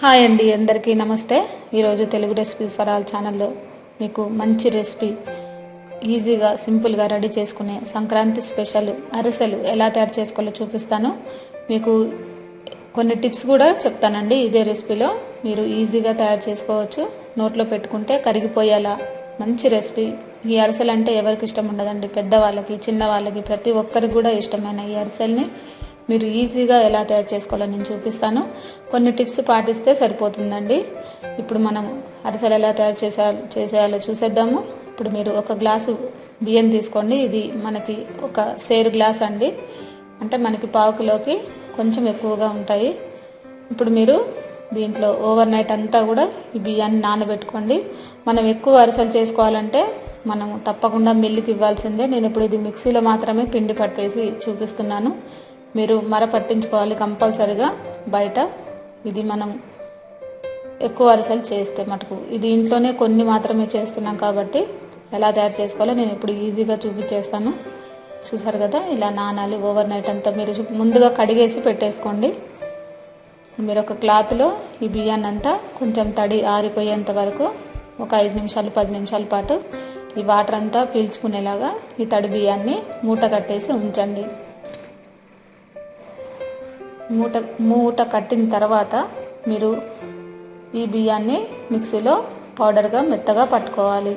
Hi అండి అందరికీ నమస్తే. ఈరోజు తెలుగు రెసిపీస్ ఫర్ ఆల్ ఛానల్లో మీకు మంచి రెసిపీ ఈజీగా సింపుల్గా రెడీ చేసుకునే సంక్రాంతి స్పెషల్ అరిసెలు ఎలా తయారు చేసుకోవాలో చూపిస్తాను. మీకు కొన్ని టిప్స్ కూడా చెప్తానండి ఇదే రెసిపీలో. మీరు ఈజీగా తయారు చేసుకోవచ్చు. నోట్లో పెట్టుకుంటే కరిగిపోయేలా మంచి రెసిపీ. ఈ అరిసెలు అంటే ఎవరికి ఇష్టం ఉండదండి? పెద్దవాళ్ళకి చిన్నవాళ్ళకి ప్రతి ఒక్కరికి కూడా ఇష్టమైన ఈ అరిసెల్ని. మీరు ఈజీగా ఎలా తయారు చేసుకోవాలో నేను చూపిస్తాను. కొన్ని టిప్స్ పాటిస్తే సరిపోతుందండి. ఇప్పుడు మనం అరిసెలు ఎలా తయారు చేసే చేసేయాలో చూసేద్దాము. ఇప్పుడు మీరు ఒక గ్లాసు బియ్యం తీసుకోండి. ఇది మనకి ఒక సేరు గ్లాస్ అండి. అంటే మనకి పావుకిలోకి కొంచెం ఎక్కువగా ఉంటాయి. ఇప్పుడు మీరు దీంట్లో ఓవర్ నైట్ అంతా కూడా ఈ బియ్యాన్ని నానబెట్టుకోండి. మనం ఎక్కువ అరిసెలు చేసుకోవాలంటే మనం తప్పకుండా మిల్లుకి ఇవ్వాల్సిందే. నేను ఇప్పుడు ఇది మిక్సీలో మాత్రమే పిండి పట్టేసి చూపిస్తున్నాను. మీరు మర పట్టించుకోవాలి కంపల్సరిగా బయట. ఇది మనం ఎక్కువ అరిసెలు చేస్తే మటుకు. ఇది ఇంట్లోనే కొన్ని మాత్రమే చేస్తున్నాం కాబట్టి ఎలా తయారు చేసుకోవాలో నేను ఇప్పుడు ఈజీగా చూపించేస్తాను. చూసారు కదా ఇలా నానాలి ఓవర్ నైట్ అంతా మీరు ముందుగా కడిగేసి పెట్టేసుకోండి. మీరు ఒక క్లాత్లో ఈ బియ్యాన్ని అంతా కొంచెం తడి ఆరిపోయేంత వరకు ఒక ఐదు నిమిషాలు పది నిమిషాల పాటు ఈ వాటర్ అంతా పీల్చుకునేలాగా ఈ తడి బియ్యాన్ని మూట కట్టేసి ఉంచండి. మూట మూట కట్టిన తర్వాత మీరు ఈ బియ్యాన్ని మిక్సీలో పౌడర్గా మెత్తగా పట్టుకోవాలి.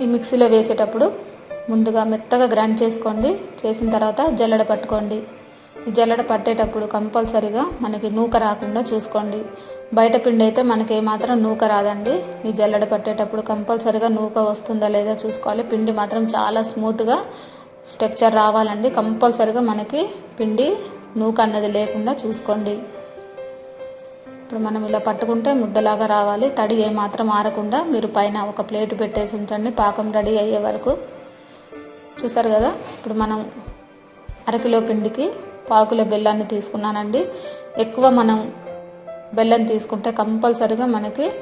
ఈ మిక్సీలో వేసేటప్పుడు ముందుగా మెత్తగా గ్రైండ్ చేసుకోండి. చేసిన తర్వాత జల్లెడ పట్టుకోండి. ఈ జల్లెడ పట్టేటప్పుడు కంపల్సరిగా మనకి నూక రాకుండా చూసుకోండి. బయట పిండి అయితే మనకి ఏమాత్రం నూక రాదండి. ఈ జల్లెడ పట్టేటప్పుడు కంపల్సరిగా నూక వస్తుందా లేదా చూసుకోవాలి. పిండి మాత్రం చాలా స్మూత్గా స్ట్రక్చర్ రావాలండి. కంపల్సరిగా మనకి పిండి నూక అన్నది లేకుండా చూసుకోండి. ఇప్పుడు మనం ఇలా పట్టుకుంటే ముద్దలాగా రావాలి. తడి ఏమాత్రం ఆరకుండా మీరు పైన ఒక ప్లేట్ పెట్టేసి ఉంచండి. పాకం రెడీ అయ్యే వరకు. చూసారు కదా? ఇప్పుడు మనం అరకిలో పిండికి పాకుల బెల్లాన్ని తీసుకున్నానండి. ఎక్కువ మనం బెల్లం తీసుకుంటే కంపల్సరిగా మనకి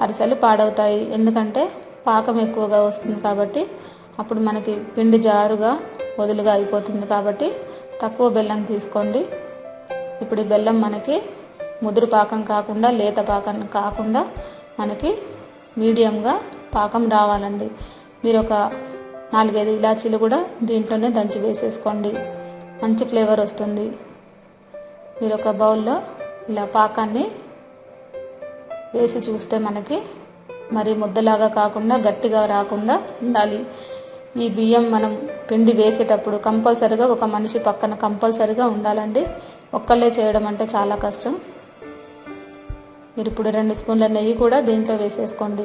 అరిసెలు పాడవుతాయి. ఎందుకంటే పాకం ఎక్కువగా వస్తుంది కాబట్టి అప్పుడు మనకి పిండి జారుగా వదులుగా అయిపోతుంది కాబట్టి తక్కువ బెల్లం తీసుకోండి. ఇప్పుడు ఈ బెల్లం మనకి ముదురు పాకం కాకుండా లేత పాకం కాకుండా మనకి మీడియంగా పాకం రావాలండి. మీరు ఒక నాలుగైదు ఇలాచీలు కూడా దీంట్లోనే దంచి వేసేసుకోండి. మంచి ఫ్లేవర్ వస్తుంది. మీరు ఒక బౌల్లో ఇలా పాకాన్ని వేసి చూస్తే మనకి మరి ముద్దలాగా కాకుండా గట్టిగా రాకుండా ఉండాలి. ఈ బియ్యం మనం పిండి వేసేటప్పుడు కంపల్సరిగా ఒక మనిషి పక్కన కంపల్సరిగా ఉండాలండి. ఒక్కళ్ళే చేయడం అంటే చాలా కష్టం. మీరు ఇప్పుడు రెండు స్పూన్ల నెయ్యి కూడా దీంట్లో వేసేసుకోండి.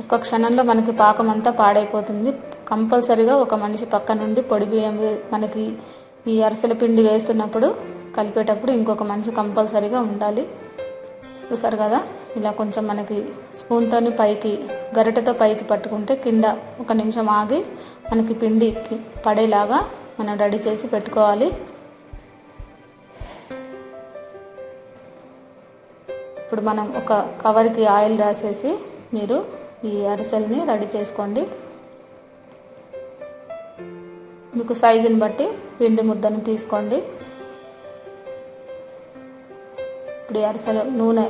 ఒక్క క్షణంలో మనకి పాకం అంతా పాడైపోతుంది. కంపల్సరిగా ఒక మనిషి పక్క నుండి పొడి బియ్యం మనకి ఈ అరిసెల పిండి వేస్తున్నప్పుడు కలిపేటప్పుడు ఇంకొక మనిషి కంపల్సరిగా ఉండాలి. చూసారు కదా? ఇలా కొంచెం మనకి స్పూన్తోని పైకి గరిటెతో పైకి పట్టుకుంటే కింద ఒక నిమిషం ఆగి మనకి పిండి పడేలాగా మనం రెడీ చేసి పెట్టుకోవాలి. ఇప్పుడు మనం ఒక కవర్కి ఆయిల్ రాసేసి మీరు ఈ అరిసెల్ని రెడీ చేసుకోండి. మీకు సైజుని బట్టి పిండి ముద్దను తీసుకోండి. ఇప్పుడు ఈ అరిసెలు నూనె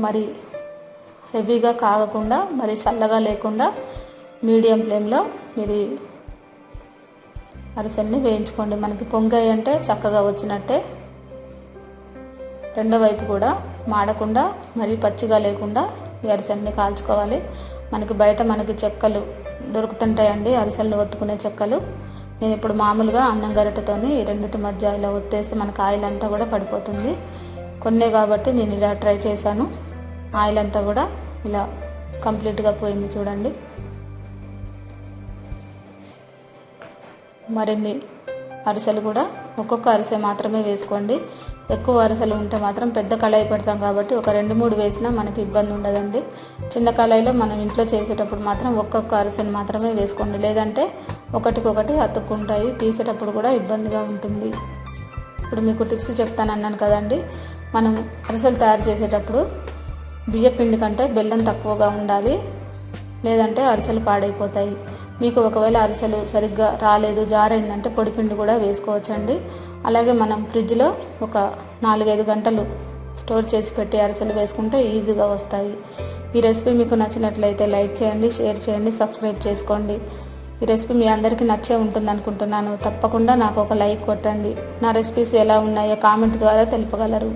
మరి హెవీగా కాగకుండా మరి చల్లగా లేకుండా మీడియం ఫ్లేమ్లో మీరు అరిసెల్ని వేయించుకోండి. మనకి పొంగాయి అంటే చక్కగా వచ్చినట్టే. రెండో వైపు కూడా మాడకుండా మరి పచ్చిగా లేకుండా ఈ అరిసెల్ని కాల్చుకోవాలి. మనకి బయట మనకి చెక్కలు దొరుకుతుంటాయండి అరిసెల్ని ఒత్తుకునే చెక్కలు. నేను ఇప్పుడు మామూలుగా అన్నం గరిటెతోని ఈ రెండింటి మధ్య ఇలా ఒత్తేస్తే మనకి ఆయిల్ అంతా కూడా పడిపోతుంది. కొన్నే కాబట్టి నేను ఇలా ట్రై చేశాను. ఆయిల్ అంతా కూడా ఇలా కంప్లీట్గా పోయింది చూడండి. మరిన్ని అరిసెలు కూడా ఒక్కొక్క అరిసె మాత్రమే వేసుకోండి. ఎక్కువ అరిసెలు ఉంటే మాత్రం పెద్ద కళాయి పెడతాం కాబట్టి ఒక రెండు మూడు వేసినా మనకి ఇబ్బంది ఉండదండి. చిన్న కళాయిలో మనం ఇంట్లో చేసేటప్పుడు మాత్రం ఒక్కొక్క అరిసెను మాత్రమే వేసుకోండి. లేదంటే ఒకటికొకటి అతుక్కుంటాయి. తీసేటప్పుడు కూడా ఇబ్బందిగా ఉంటుంది. ఇప్పుడు మీకు టిప్స్ చెప్తాను అన్నాను కదండి. మనం అరిసెలు తయారు చేసేటప్పుడు బియ్యపిండి కంటే బెల్లం తక్కువగా ఉండాలి. లేదంటే అరిసెలు పాడైపోతాయి. మీకు ఒకవేళ అరిసెలు సరిగ్గా రాలేదు జారైందంటే పొడిపిండి కూడా వేసుకోవచ్చండి. అలాగే మనం ఫ్రిడ్జ్లో ఒక నాలుగైదు గంటలు స్టోర్ చేసి పెట్టి అరిసెలు వేసుకుంటే ఈజీగా వస్తాయి. ఈ రెసిపీ మీకు నచ్చినట్లయితే లైక్ చేయండి షేర్ చేయండి సబ్స్క్రైబ్ చేసుకోండి. ఈ రెసిపీ మీ అందరికీ నచ్చే ఉంటుంది అనుకుంటున్నాను తప్పకుండా నాకు ఒక లైక్ కొట్టండి. నా రెసిపీస్ ఎలా ఉన్నాయో కామెంట్ ద్వారా తెలుపగలరు.